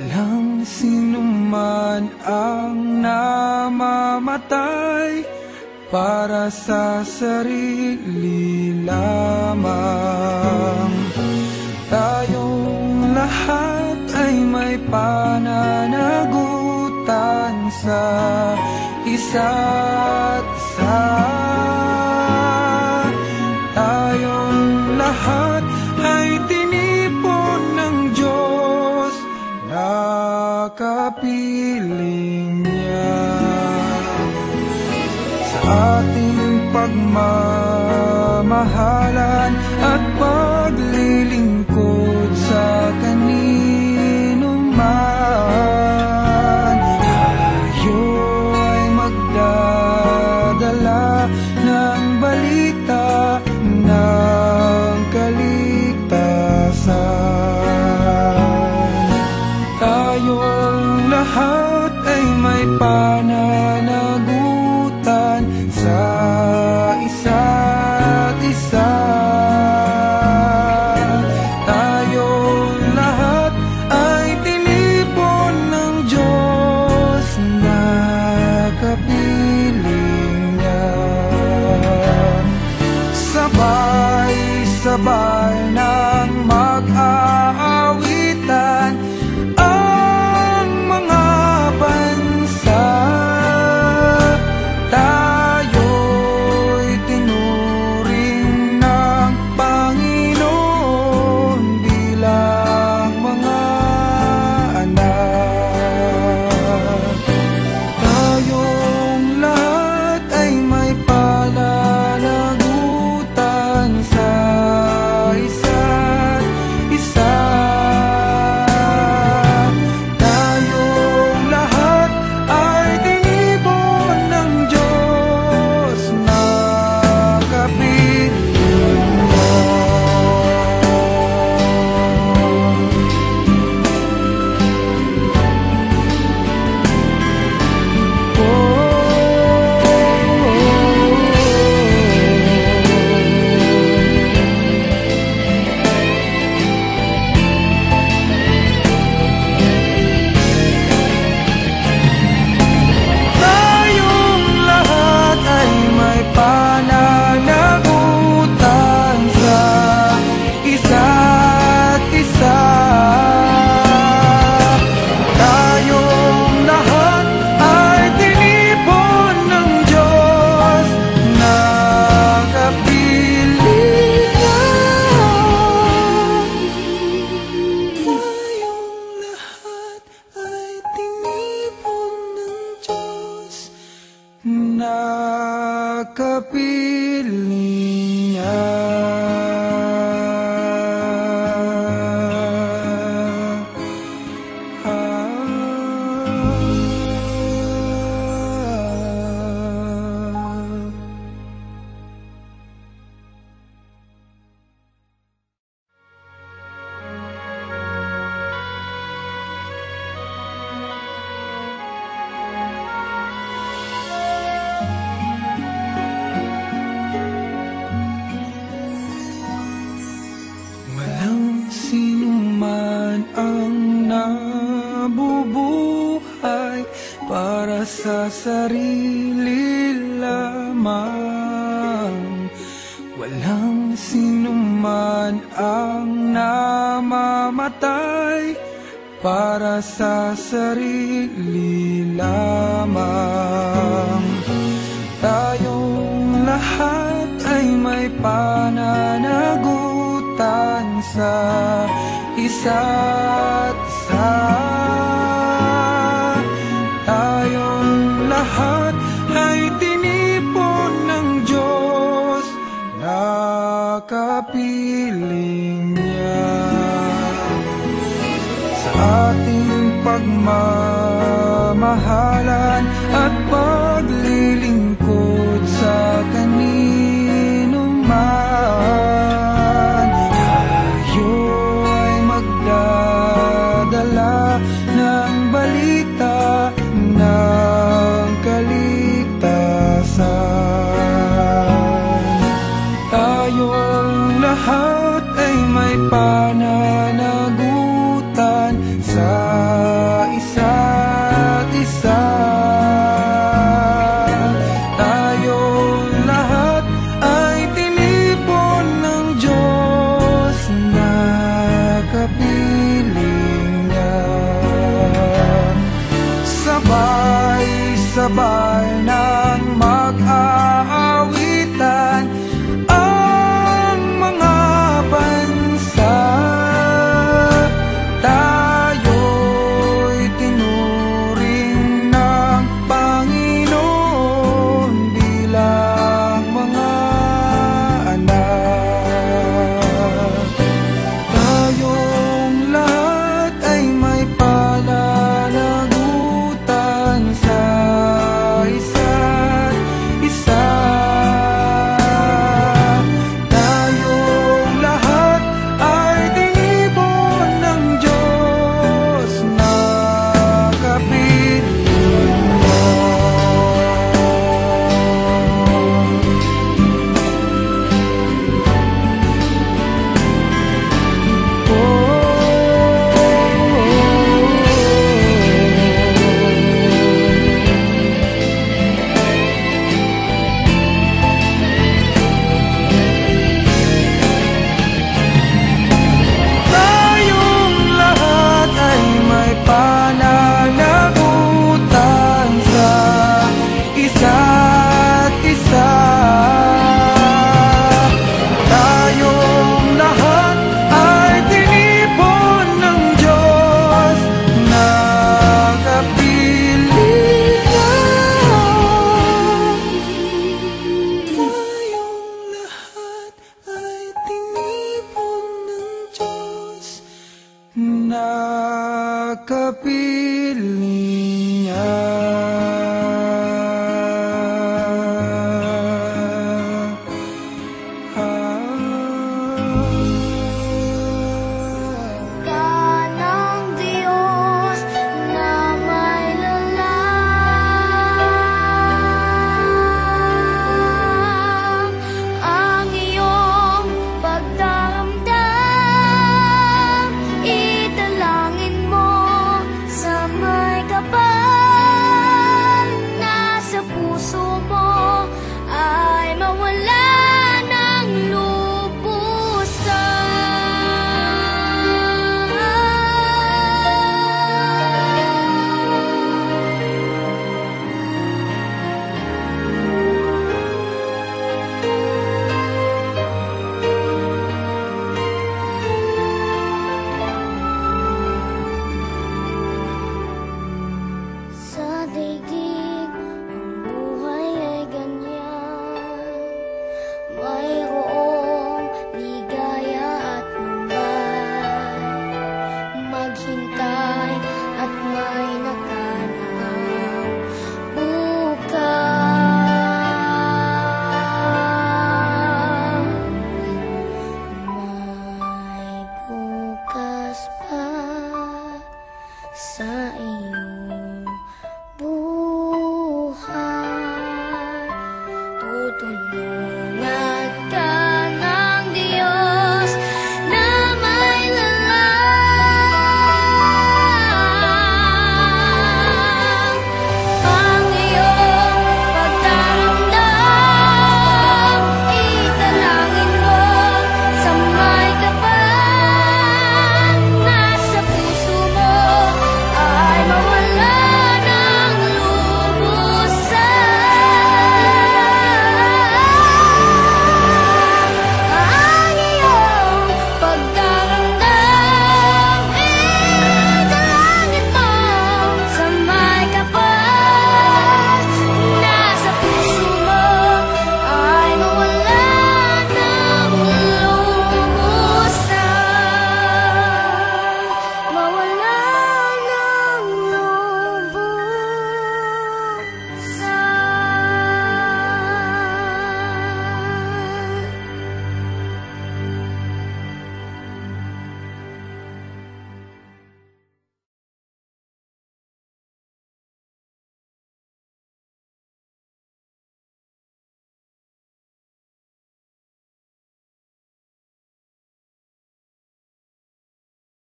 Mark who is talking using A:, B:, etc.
A: Walang sinuman ang namamatay para sa sarili lamang. Tayong lahat ay may pananagutan sa isa't piling niya sa ating pagmamahal. bye. sa sarili lamang. Walang sinuman ang namamatay Para sa sarili lamang. Tayong lahat ay may pananagutan sa isa't sa piling niya sa ating pagmamahal. time